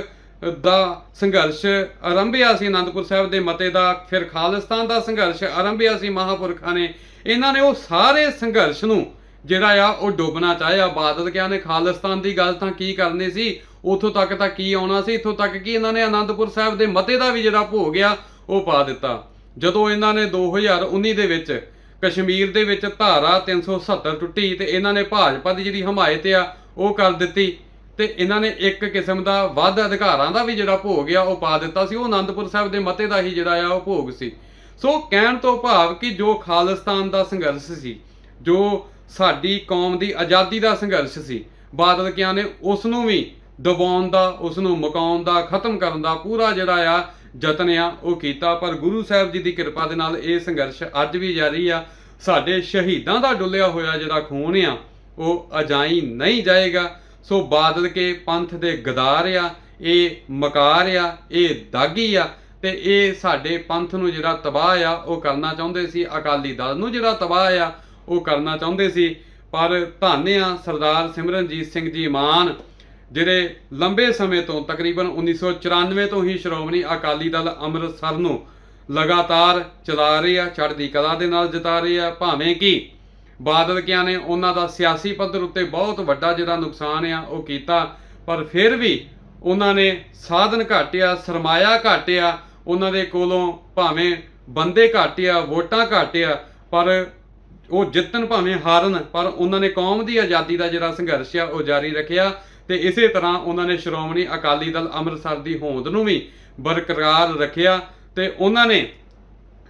ਦਾ ਸੰਘਰਸ਼ ਆਰੰਭਿਆ ਸੀ। ਆਨੰਦਪੁਰ ਸਾਹਿਬ ਦੇ ਮਤੇ ਦਾ, ਫਿਰ ਖਾਲਿਸਤਾਨ ਦਾ ਸੰਘਰਸ਼ ਆਰੰਭਿਆ ਸੀ ਮਹਾਪੁਰਖਾਂ ਨੇ। ਇਹਨਾਂ ਨੇ ਉਹ ਸਾਰੇ ਸੰਘਰਸ਼ ਨੂੰ ਜਿਹੜਾ ਆ, ਉਹ ਡੋਬਣਾ ਚਾਹਿਆ। ਬਾਦਲ ਕਿਆ ਨੇ, ਖਾਲਿਸਤਾਨ ਦੀ ਗੱਲ ਤਾਂ ਕੀ ਕਰਨੀ ਸੀ? ਉਥੋਂ ਤੱਕ ਤਾਂ ਕੀ ਆਉਣਾ ਸੀ? ਇਥੋਂ ਤੱਕ ਕਿ? ਇਹਨਾਂ ਨੇ ਆਨੰਦਪੁਰ ਸਾਹਿਬ ਦੇ ਮਤੇ ਦਾ ਵੀ ਜਿਹੜਾ ਭੋਗ ਆ, ਉਹ ਪਾ ਦਿੱਤਾ। ਜਦੋਂ ਇਹਨਾਂ ਨੇ 2019 ਦੇ ਵਿੱਚ ਕਸ਼ਮੀਰ ਦੇ ਵਿੱਚ ਧਾਰਾ 370 ਟੁੱਟੀ ਤੇ ਇਹਨਾਂ ਨੇ ਭਾਜਪਾ ਦੀ ਜਿਹੜੀ ਹਮਾਇਤ ਆ, ਉਹ ਕਰ ਦਿੱਤੀ ਤੇ ਇਹਨਾਂ ਨੇ ਇੱਕ ਕਿਸਮ ਦਾ ਵੱਧ ਅਧਿਕਾਰਾਂ ਦਾ ਵੀ ਜਿਹੜਾ ਭੋਗ ਆ, ਉਹ ਪਾ ਦਿੱਤਾ ਸੀ। ਉਹ ਆਨੰਦਪੁਰ ਸਾਹਿਬ ਦੇ ਮਤੇ ਦਾ ਹੀ ਜਿਹੜਾ ਆ, ਉਹ ਭੋਗ ਸੀ। ਸੋ ਕਹਿਣ ਤੋਂ ਭਾਵ ਕਿ ਜੋ ਖਾਲਿਸਤਾਨ ਦਾ ਸੰਘਰਸ਼ ਸੀ, ਜੋ ਸਾਡੀ ਕੌਮ ਦੀ ਆਜ਼ਾਦੀ ਦਾ ਸੰਘਰਸ਼ ਸੀ, ਬਾਦਲ ਕਿਆਂ ਨੇ ਉਸ ਨੂੰ ਵੀ ਦਬਾਉਣ ਦਾ ਉਸ ਨੂੰ ਮੁਕਾਉਣ ਦਾ, ਖਤਮ ਕਰਨ ਦਾ ਪੂਰਾ ਜਿਹੜਾ ਆ ਯਤਨ ਆ, ਉਹ ਕੀਤਾ, ਪਰ ਗੁਰੂ ਸਾਹਿਬ ਜੀ ਦੀ ਕਿਰਪਾ ਦੇ ਨਾਲ ਇਹ ਸੰਘਰਸ਼ ਅੱਜ ਵੀ ਜਾਰੀ ਆ। ਸਾਡੇ ਸ਼ਹੀਦਾਂ ਦਾ ਡੁੱਲਿਆ ਹੋਇਆ ਜਿਹੜਾ ਖੂਨ ਆ, ਉਹ ਅਜਾਈ ਨਹੀਂ ਜਾਏਗਾ। ਸੋ ਬਾਦਲ ਕੇ ਪੰਥ ਦੇ ਗਦਾਰ ਆ, ਇਹ ਮਕਾਰ ਆ, ਇਹ ਦਾਗੀ ਆ, ਤੇ ਇਹ ਸਾਡੇ ਪੰਥ ਨੂੰ ਜਿਹੜਾ ਤਬਾਹ ਆ, ਉਹ ਕਰਨਾ ਚਾਹੁੰਦੇ ਸੀ। ਅਕਾਲੀ ਦਲ ਨੂੰ ਜਿਹੜਾ ਤਬਾਹ ਆ, ਉਹ ਕਰਨਾ ਚਾਹੁੰਦੇ ਸੀ। ਪਰ ਧੰਨ ਆ ਸਰਦਾਰ ਸਿਮਰਨਜੀਤ ਸਿੰਘ ਜੀ ਮਾਨ ਜਿਹੜੇ ਲੰਬੇ ਸਮੇਂ ਤੋਂ ਤਕਰੀਬਨ 1994 ਤੋਂ ਹੀ ਸ਼੍ਰੋਮਣੀ ਅਕਾਲੀ ਦਲ ਅੰਮ੍ਰਿਤਸਰ ਨੂੰ ਲਗਾਤਾਰ ਚਲਾ ਰਹੇ ਆ, ਚੜ੍ਹਦੀ ਕਲਾ ਦੇ ਨਾਲ ਜਿਤਾ ਰਹੇ ਆ, ਭਾਵੇਂ ਕਿ ਬਾਦਲ ਕਿਆਂ ਨੇ ਉਹਨਾਂ ਦਾ ਸਿਆਸੀ ਪੱਧਰ ਉੱਤੇ ਬਹੁਤ ਵੱਡਾ ਜਿਹੜਾ ਨੁਕਸਾਨ ਆ, ਉਹ ਕੀਤਾ, ਪਰ ਫਿਰ ਵੀ ਉਹਨਾਂ ਨੇ ਸਾਧਨ ਘਾਟਿਆ, ਸਰਮਾਇਆ ਘਾਟਿਆ, ਉਹਨਾਂ ਦੇ ਕੋਲੋਂ ਭਾਵੇਂ ਬੰਦੇ ਘਾਟਿਆ, ਵੋਟਾਂ ਘਾਟਿਆ, ਪਰ ਉਹ ਜਿੱਤਣ ਭਾਵੇਂ ਹਾਰਨ, ਪਰ ਉਹਨਾਂ ਨੇ ਕੌਮ ਦੀ ਆਜ਼ਾਦੀ ਦਾ ਜਿਹੜਾ ਸੰਘਰਸ਼ ਆ, ਉਹ ਜਾਰੀ ਰੱਖਿਆ। ਤੇ ਇਸੇ ਤਰ੍ਹਾਂ ਉਹਨਾਂ ਨੇ ਸ਼੍ਰੋਮਣੀ ਅਕਾਲੀ ਦਲ ਅੰਮ੍ਰਿਤਸਰ ਦੀ ਹੋਂਦ ਨੂੰ ਵੀ ਬਰਕਰਾਰ ਰੱਖਿਆ ਤੇ ਉਹਨਾਂ ਨੇ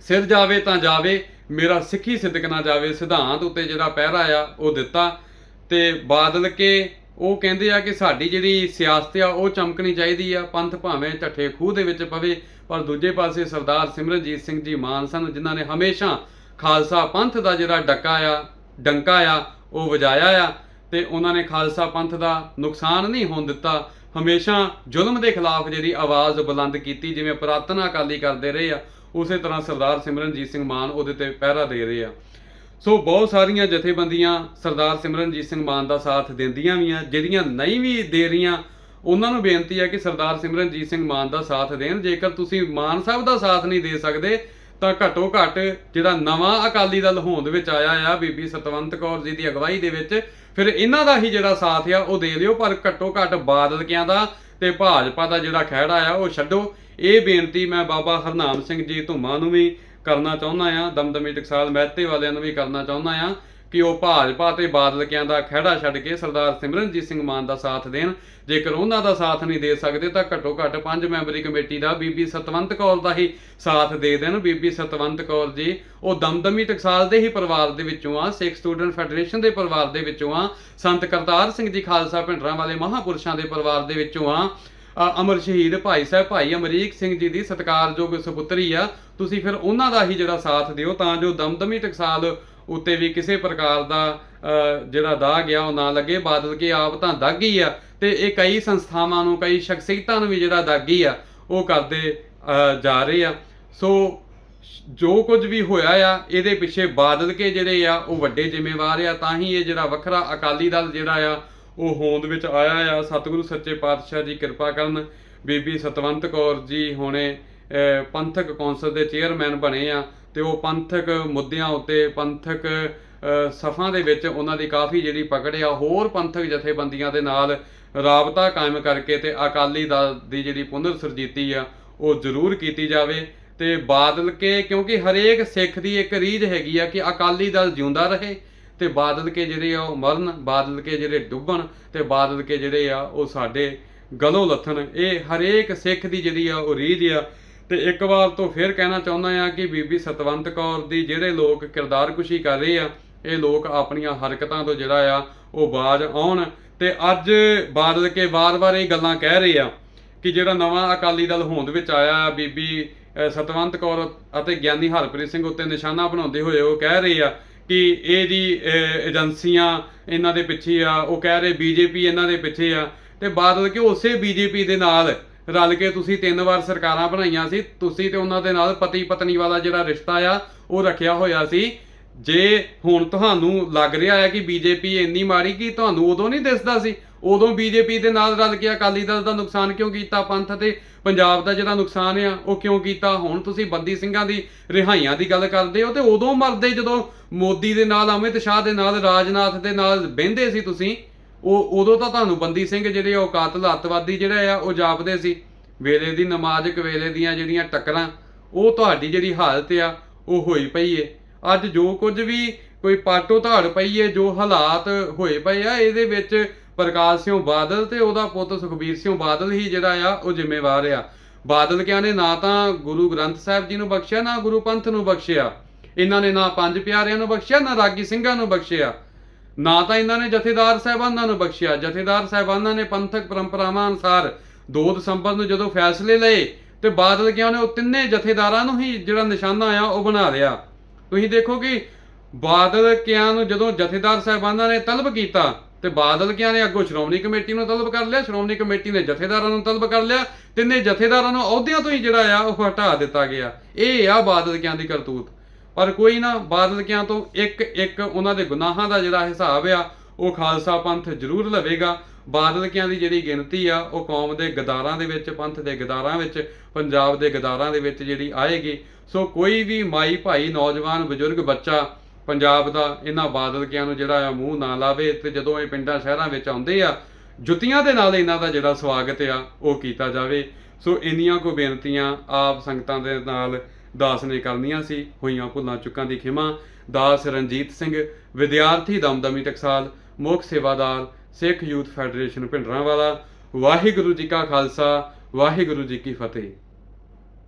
ਸਿਰ ਜਾਵੇ ਤਾਂ ਜਾਵੇ, ਮੇਰਾ ਸਿੱਖੀ ਸਿੱਧਕ ਨਾ ਜਾਵੇ, ਸਿਧਾਂਤ ਉੱਤੇ ਜਿਹੜਾ ਪਹਿਰਾ ਆ, ਉਹ ਦਿੱਤਾ। ਤੇ ਬਾਦਲ ਕੇ ਉਹ ਕਹਿੰਦੇ ਆ ਕਿ ਸਾਡੀ ਜਿਹੜੀ ਸਿਆਸਤ ਆ, ਉਹ ਚਮਕਣੀ ਚਾਹੀਦੀ ਆ, ਪੰਥ ਭਾਵੇਂ ਢੱਠੇ ਖੂਹ ਦੇ ਵਿੱਚ ਪਵੇ, ਪਰ ਦੂਜੇ ਪਾਸੇ ਸਰਦਾਰ ਸਿਮਰਨਜੀਤ ਸਿੰਘ ਜੀ ਮਾਨ ਸਨ ਜਿਨ੍ਹਾਂ ਨੇ ਹਮੇਸ਼ਾ ਖਾਲਸਾ ਪੰਥ ਦਾ ਜਿਹੜਾ ਡੱਕਾ ਆ, ਡੰਕਾ ਆ, ਉਹ ਵਜਾਇਆ ਆ। ਤੇ ਉਹਨਾਂ ਨੇ ਖਾਲਸਾ ਪੰਥ ਦਾ ਨੁਕਸਾਨ ਨਹੀਂ ਹੋਣ ਦਿੱਤਾ। ਹਮੇਸ਼ਾ ਜ਼ੁਲਮ ਦੇ ਖਿਲਾਫ ਜਿਹੜੀ ਆਵਾਜ਼ ਬੁਲੰਦ ਕੀਤੀ, ਜਿਵੇਂ ਪ੍ਰਾਰਥਨਾ ਅਕਾਲੀ ਕਰਦੇ ਰਹੇ ਆ, ਉਸੇ ਤਰ੍ਹਾਂ ਸਰਦਾਰ ਸਿਮਰਨਜੀਤ ਸਿੰਘ ਮਾਨ ਉਹਦੇ ਤੇ ਪਹਿਰਾ ਦੇ ਰਹੇ ਆ। ਸੋ ਬਹੁਤ ਸਾਰੀਆਂ ਜਥੇਬੰਦੀਆਂ ਸਰਦਾਰ ਸਿਮਰਨਜੀਤ ਸਿੰਘ ਮਾਨ ਦਾ ਸਾਥ ਦਿੰਦੀਆਂ ਵੀ ਆ, ਜਿਹੜੀਆਂ ਨਹੀਂ ਵੀ ਦੇ ਰਹੀਆਂ, ਉਹਨਾਂ ਨੂੰ ਬੇਨਤੀ ਹੈ ਕਿ ਸਰਦਾਰ ਸਿਮਰਨਜੀਤ ਸਿੰਘ ਮਾਨ ਦਾ ਸਾਥ ਦੇਣ। ਜੇਕਰ ਤੁਸੀਂ ਮਾਨ ਸਾਹਿਬ ਦਾ ਸਾਥ ਨਹੀਂ ਦੇ ਸਕਦੇ, ਤਾਂ ਘੱਟੋ ਘੱਟ ਜਿਹੜਾ ਨਵਾਂ ਅਕਾਲੀ ਦਲ ਹੋਂਦ ਵਿੱਚ ਆਇਆ ਆ, ਬੀਬੀ ਸਤਵੰਤ ਕੌਰ ਜੀ ਦੀ ਅਗਵਾਈ ਦੇ ਵਿੱਚ ਫਿਰ ਇਹਨਾਂ ਦਾ ਹੀ ਜਿਹੜਾ ਸਾਥ ਆ, ਉਹ ਦੇ ਲਿਓ ਪਰ ਘੱਟੋ ਘੱਟ ਬਾਦਲਕਿਆਂ ਦਾ ਤੇ ਭਾਜਪਾ ਦਾ ਜਿਹੜਾ ਖਹਿੜਾ ਆ, ਉਹ ਛੱਡੋ। ਇਹ ਬੇਨਤੀ ਮੈਂ ਬਾਬਾ ਹਰਨਾਮ ਸਿੰਘ ਜੀ ਧੁੰਮਾ ਨੂੰ ਵੀ ਕਰਨਾ ਚਾਹੁੰਦਾ ਆ, ਦਮਦਮੀ ਟਕਸਾਲ ਮਹਿਤੇ ਵਾਲਿਆਂ ਨੂੰ ਵੀ ਕਰਨਾ ਚਾਹੁੰਦਾ ਆ। ਕਿ ਉਹ ਭਾਜਪਾ ਤੇ ਬਾਦਲਕਿਆਂ ਦਾ ਖਹਿੜਾ ਛੱਡ ਕੇ ਸਰਦਾਰ ਸਿਮਰਨਜੀਤ ਸਿੰਘ ਮਾਨ ਦਾ ਸਾਥ ਦੇਣ। ਜੇਕਰ ਉਹਨਾਂ ਦਾ ਸਾਥ ਨਹੀਂ ਦੇ ਸਕਦੇ ਤਾਂ ਘੱਟੋ ਘੱਟ ਪੰਜ ਮੈਂਬਰੀ ਕਮੇਟੀ ਦਾ ਬੀਬੀ ਸਤਵੰਤ ਕੌਰ ਦਾ ਹੀ ਸਾਥ ਦੇ ਦੇਣ। ਬੀਬੀ ਸਤਵੰਤ ਕੌਰ ਜੀ, ਉਹ ਦਮਦਮੀ ਟਕਸਾਲ ਦੇ ਹੀ ਪਰਿਵਾਰ ਦੇ ਵਿੱਚੋਂ ਆ, ਸਿੱਖ ਸਟੂਡੈਂਟ ਫੈਡਰੇਸ਼ਨ ਦੇ ਪਰਿਵਾਰ ਦੇ ਵਿੱਚੋਂ ਆ, ਸੰਤ ਕਰਤਾਰ ਸਿੰਘ ਜੀ ਖਾਲਸਾ ਭਿੰਡਰਾਂ ਵਾਲੇ ਮਹਾਪੁਰਸ਼ਾਂ ਦੇ ਪਰਿਵਾਰ ਦੇ ਵਿੱਚੋਂ ਆ। ਅਮਰ ਸ਼ਹੀਦ ਭਾਈ ਸਾਹਿਬ, ਭਾਈ ਅਮਰੀਕ ਸਿੰਘ ਜੀ ਦੀ ਸਤਿਕਾਰਯੋਗ ਸੁਪੁੱਤਰੀ ਆ। ਤੁਸੀਂ ਫਿਰ ਉਹਨਾਂ ਦਾ ਹੀ ਜਿਹੜਾ ਸਾਥ ਦਿਓ, ਤਾਂ ਜੋ ਦਮਦਮੀ ਟਕਸਾਲ ਉੱਤੇ ਵੀ ਕਿਸੇ ਪ੍ਰਕਾਰ ਦਾ ਜਿਹੜਾ ਦਾਗ ਆ ਉਹ ਨਾ ਲੱਗੇ। ਬਾਦਲ ਕੇ ਆਪ ਤਾਂ ਦਾਗੀ ਆ ਤੇ ਇਹ ਕਈ ਸੰਸਥਾਵਾਂ ਨੂੰ, ਕਈ ਸ਼ਖਸੀਅਤਾਂ ਨੂੰ ਵੀ ਜਿਹੜਾ ਦਾਗੀ ਆ, ਉਹ ਕਰਦੇ ਜਾ ਰਹੇ ਆ। ਸੋ, ਜੋ ਕੁਝ ਵੀ ਹੋਇਆ ਆ, ਇਹਦੇ ਪਿੱਛੇ ਬਾਦਲ ਕੇ ਜਿਹੜੇ ਆ, ਉਹ ਵੱਡੇ ਜ਼ਿੰਮੇਵਾਰ ਆ। ਤਾਂ ਹੀ ਇਹ ਜਿਹੜਾ ਵੱਖਰਾ ਅਕਾਲੀ ਦਲ ਜਿਹੜਾ ਆ, ਉਹ ਹੋਂਦ ਵਿੱਚ ਆਇਆ ਆ। ਸਤਿਗੁਰੂ ਸੱਚੇ ਪਾਤਸ਼ਾਹ ਜੀ ਕਿਰਪਾ ਕਰਨ, ਬੀਬੀ ਸਤਵੰਤ ਕੌਰ ਜੀ ਹੁਣੇ ਪੰਥਕ ਕੌਂਸਲ ਦੇ ਚੇਅਰਮੈਨ ਬਣੇ ਆ। ਤੇ ਉਹ ਪੰਥਕ ਮੁੱਦਿਆਂ ਉੱਤੇ, ਪੰਥਕ ਸਫਾਂ ਦੇ ਵਿੱਚ ਉਹਨਾਂ ਦੀ ਕਾਫੀ ਜਿਹੜੀ ਪਕੜ ਆ, ਹੋਰ ਪੰਥਕ ਜਥੇਬੰਦੀਆਂ ਦੇ ਨਾਲ ਰਾਬਤਾ ਕਾਇਮ ਕਰਕੇ ਤੇ ਅਕਾਲੀ ਦਲ ਦੀ ਜਿਹੜੀ ਪੁਨਰ ਸੁਰਜੀਤੀ ਆ, ਉਹ ਜ਼ਰੂਰ ਕੀਤੀ ਜਾਵੇ ਤੇ ਬਾਦਲ ਕੇ, ਕਿਉਂਕਿ ਹਰੇਕ ਸਿੱਖ ਦੀ ਇੱਕ ਰੀਝ ਹੈਗੀ ਆ ਕਿ ਅਕਾਲੀ ਦਲ ਜਿਉਂਦਾ ਰਹੇ ਤੇ ਬਾਦਲ ਕੇ ਜਿਹੜੇ ਆ, ਉਹ ਮਰਨ, ਬਾਦਲ ਕੇ ਜਿਹੜੇ ਡੁੱਬਣ ਤੇ ਬਾਦਲ ਕੇ ਜਿਹੜੇ ਆ, ਉਹ ਸਾਡੇ ਗਲੋਂ ਲੱਥਣ। ਇਹ ਹਰੇਕ ਸਿੱਖ ਦੀ ਜਿਹੜੀ ਆ, ਉਹ ਰੀਝ ਆ। ਤੇ ਇੱਕ ਵਾਰ ਤੋਂ ਫਿਰ ਕਹਿਣਾ ਚਾਹੁੰਦਾ ਹਾਂ ਕਿ ਬੀਬੀ ਸਤਵੰਤ ਕੌਰ ਦੀ ਜਿਹੜੇ ਲੋਕ ਕਿਰਦਾਰਕੁਸ਼ੀ ਕਰ ਰਹੇ ਆ ਇਹ ਲੋਕ ਆਪਣੀਆਂ ਹਰਕਤਾਂ ਤੋਂ ਜਿਹੜਾ ਆ ਉਹ ਬਾਜ਼ ਆਉਣ। ਤੇ ਅੱਜ ਬਾਦਲ ਕੇ ਵਾਰ-ਵਾਰ ਇਹ ਗੱਲਾਂ ਕਹਿ ਰਹੇ ਆ ਕਿ ਜਿਹੜਾ ਨਵਾਂ ਅਕਾਲੀ ਦਲ ਹੋਂਦ ਵਿੱਚ ਆਇਆ ਆ, ਬੀਬੀ ਸਤਵੰਤ ਕੌਰ ਅਤੇ ਗਿਆਨੀ ਹਰਪ੍ਰੀਤ ਸਿੰਘ ਉੱਤੇ ਨਿਸ਼ਾਨਾ ਬਣਾਉਂਦੇ ਹੋਏ ਉਹ ਕਹਿ ਰਹੇ ਆ ਕਿ ਇਹ ਜੀ ਏਜੰਸੀਆਂ ਇਹਨਾਂ ਦੇ ਪਿੱਛੇ ਆ ਉਹ ਕਹਿ ਰਹੇ ਬੀਜੇਪੀ ਇਹਨਾਂ ਦੇ ਪਿੱਛੇ ਆ। ਤੇ ਬਾਦਲ ਕਿ ਉਸੇ ਬੀਜੇਪੀ ਦੇ ਨਾਲ ਰਲ ਕੇ ਤੁਸੀਂ ਤਿੰਨ ਵਾਰ ਸਰਕਾਰਾਂ ਬਣਾਈਆਂ ਸੀ, ਤੁਸੀਂ ਤੇ ਉਹਨਾਂ ਦੇ ਨਾਲ ਪਤੀ ਪਤਨੀ ਵਾਲਾ ਜਿਹੜਾ ਰਿਸ਼ਤਾ ਆ, ਉਹ ਰੱਖਿਆ ਹੋਇਆ ਸੀ। ਜੇ ਹੁਣ ਤੁਹਾਨੂੰ ਲੱਗ ਰਿਹਾ ਹੈ ਕਿ ਬੀਜੇਪੀ ਇੰਨੀ ਮਾਰੀ ਕਿ ਤੁਹਾਨੂੰ ਉਦੋਂ ਨਹੀਂ ਦਿਸਦਾ ਸੀ, ਉਦੋਂ ਬੀਜੇਪੀ ਦੇ ਨਾਲ ਰਲ ਕੇ ਅਕਾਲੀ ਦਲ ਦਾ ਨੁਕਸਾਨ ਕਿਉਂ ਕੀਤਾ, ਪੰਥ ਤੇ ਪੰਜਾਬ ਦਾ ਜਿਹੜਾ ਨੁਕਸਾਨ ਆ, ਉਹ ਕਿਉਂ ਕੀਤਾ? ਹੁਣ ਤੁਸੀਂ ਬੰਦੀ ਸਿੰਘਾਂ ਦੀ ਰਿਹਾਈਆਂ ਦੀ ਗੱਲ ਕਰਦੇ ਹੋ ਤੇ ਉਦੋਂ ਮਰਦੇ ਜਦੋਂ ਮੋਦੀ ਦੇ ਨਾਲ, ਅਮਿਤ ਸ਼ਾਹ ਦੇ ਨਾਲ, ਰਾਜਨਾਥ ਦੇ ਨਾਲ ਬਹਿੰਦੇ ਸੀ ਤੁਸੀਂ। ਉਹ ਉਦੋਂ ਤਾਂ ਤੁਹਾਨੂੰ ਬੰਦੀ ਸਿੰਘ ਜਿਹੜੇ ਆ ਉਹ ਕਾਤਲ ਅੱਤਵਾਦੀ ਜਿਹੜੇ ਆ, ਉਹ ਜਾਪਦੇ ਸੀ। ਵੇਲੇ ਦੀ ਨਮਾਜ਼ ਵੇਲੇ ਦੀਆਂ ਜਿਹੜੀਆਂ ਟੱਕਰਾਂ, ਉਹ ਤੁਹਾਡੀ ਜਿਹੜੀ ਹਾਲਤ ਆ, ਉਹ ਹੋਈ ਪਈ ਏ। ਅੱਜ ਜੋ ਕੁਝ ਵੀ ਕੋਈ ਪਾਟੋ ਧਾੜ ਪਈ ਏ, ਜੋ ਹਾਲਾਤ ਹੋਏ ਪਏ ਆ, ਇਹਦੇ ਵਿੱਚ ਪ੍ਰਕਾਸ਼ ਸਿੰਘ ਬਾਦਲ ਤੇ ਉਹਦਾ ਪੁੱਤ ਸੁਖਬੀਰ ਸਿੰਘ ਬਾਦਲ ਹੀ ਜਿਹੜਾ ਆ, ਉਹ ਜ਼ਿੰਮੇਵਾਰ ਆ। ਬਾਦਲ ਕਿਆ ਨੇ ਨਾ ਤਾਂ ਗੁਰੂ ਗ੍ਰੰਥ ਸਾਹਿਬ ਜੀ ਨੂੰ ਬਖਸ਼ਿਆ, ਨਾ ਗੁਰੂ ਪੰਥ ਨੂੰ ਬਖਸ਼ਿਆ। ਇਹਨਾਂ ਨੇ ਨਾ ਪੰਜ ਪਿਆਰਿਆਂ ਨੂੰ ਬਖਸ਼ਿਆ, ਨਾ ਰਾਗੀ ਸਿੰਘਾਂ ਨੂੰ ਬਖਸ਼ਿਆ। ਨਾ ਤਾਂ ਇਹਨਾਂ ਨੇ ਜਥੇਦਾਰ ਸਾਹਿਬਾਨਾਂ ਨੂੰ ਬਖਸ਼ਿਆ। ਜਥੇਦਾਰ ਸਾਹਿਬਾਨਾਂ ਨੇ ਪੰਥਕ ਪਰੰਪਰਾਵਾਂ ਅਨੁਸਾਰ 2 ਦਸੰਬਰ ਨੂੰ ਜਦੋਂ ਫੈਸਲੇ ਲਏ ਤੇ ਬਾਦਲ ਕਿਉਂ ਨੇ ਉਹ ਤਿੰਨੇ ਜਥੇਦਾਰਾਂ ਨੂੰ ਹੀ ਜਿਹੜਾ ਨਿਸ਼ਾਨਾ ਆ ਉਹ ਬਣਾ ਲਿਆ। ਤੁਸੀਂ ਦੇਖੋ ਕਿ ਬਾਦਲ ਕਿਆਂ ਨੂੰ ਜਦੋਂ ਜਥੇਦਾਰ ਸਾਹਿਬਾਨਾਂ ਨੇ ਤਲਬ ਕੀਤਾ ਤੇ ਬਾਦਲ ਕਿਆਂ ਨੇ ਅੱਗੋਂ ਸ਼੍ਰੋਮਣੀ ਕਮੇਟੀ ਨੂੰ ਤਲਬ ਕਰ ਲਿਆ, ਸ਼੍ਰੋਮਣੀ ਕਮੇਟੀ ਨੇ ਜਥੇਦਾਰਾਂ ਨੂੰ ਤਲਬ ਕਰ ਲਿਆ, ਤਿੰਨੇ ਜਥੇਦਾਰਾਂ ਨੂੰ ਅਹੁਦਿਆਂ ਤੋਂ ਹੀ ਜਿਹੜਾ ਆ ਉਹ ਹਟਾ ਦਿੱਤਾ ਗਿਆ। ਇਹ ਆ ਬਾਦਲ ਕਿਆਂ ਦੀ ਕਰਤੂਤ। ਪਰ ਕੋਈ ਨਾ ਬਾਦਲ ਕਿਆਂ ਤੋਂ ਇੱਕ ਇੱਕ ਉਹਨਾਂ ਦੇ ਗੁਨਾਹਾਂ ਦਾ ਜਿਹੜਾ ਹਿਸਾਬ ਆ, ਉਹ ਖਾਲਸਾ ਪੰਥ ਜ਼ਰੂਰ ਲਵੇਗਾ। ਬਾਦਲ ਕਿਆਂ ਦੀ ਜਿਹੜੀ ਗਿਣਤੀ ਆ, ਉਹ ਕੌਮ ਦੇ ਗਦਾਰਾਂ ਦੇ ਵਿੱਚ, ਪੰਥ ਦੇ ਗਦਾਰਾਂ ਵਿੱਚ, ਪੰਜਾਬ ਦੇ ਗਦਾਰਾਂ ਦੇ ਵਿੱਚ ਜਿਹੜੀ ਆਏਗੀ। ਸੋ ਕੋਈ ਵੀ ਮਾਈ ਭਾਈ ਨੌਜਵਾਨ ਬਜ਼ੁਰਗ ਬੱਚਾ ਪੰਜਾਬ ਦਾ, ਇਹਨਾਂ ਬਾਦਲ ਕਿਆਂ ਨੂੰ ਜਿਹੜਾ ਆ ਮੂੰਹ ਨਾ ਲਾਵੇ ਤੇ ਜਦੋਂ ਇਹ ਪਿੰਡਾਂ ਸ਼ਹਿਰਾਂ ਵਿੱਚ ਆਉਂਦੇ ਆ, ਜੁੱਤੀਆਂ ਦੇ ਨਾਲ ਇਹਨਾਂ ਦਾ ਜਿਹੜਾ ਸਵਾਗਤ ਆ, ਉਹ ਕੀਤਾ ਜਾਵੇ। ਸੋ ਇੰਨੀਆਂ ਕੋ ਬੇਨਤੀਆਂ ਆਪ ਸੰਗਤਾਂ ਦੇ ਨਾਲ ਦਾਸ ਨੇ ਕਰਨੀਆਂ ਸੀ, ਹੋਈਆਂ ਭੁੱਲਾਂ ਚੁੱਕਾਂ ਦੀ ਖਿਮਾ। ਦਾਸ ਰਣਜੀਤ ਸਿੰਘ, ਵਿਦਿਆਰਥੀ ਦਮਦਮੀ ਟਕਸਾਲ, ਮੁੱਖ ਸੇਵਾਦਾਰ, ਸਿੱਖ ਯੂਥ ਫੈਡਰੇਸ਼ਨ ਭਿੰਡਰਾਂ ਵਾਲਾ ਵਾਹਿਗੁਰੂ ਜੀ ਕਾ ਖਾਲਸਾ, ਵਾਹਿਗੁਰੂ ਜੀ ਕੀ ਫਤਿਹ।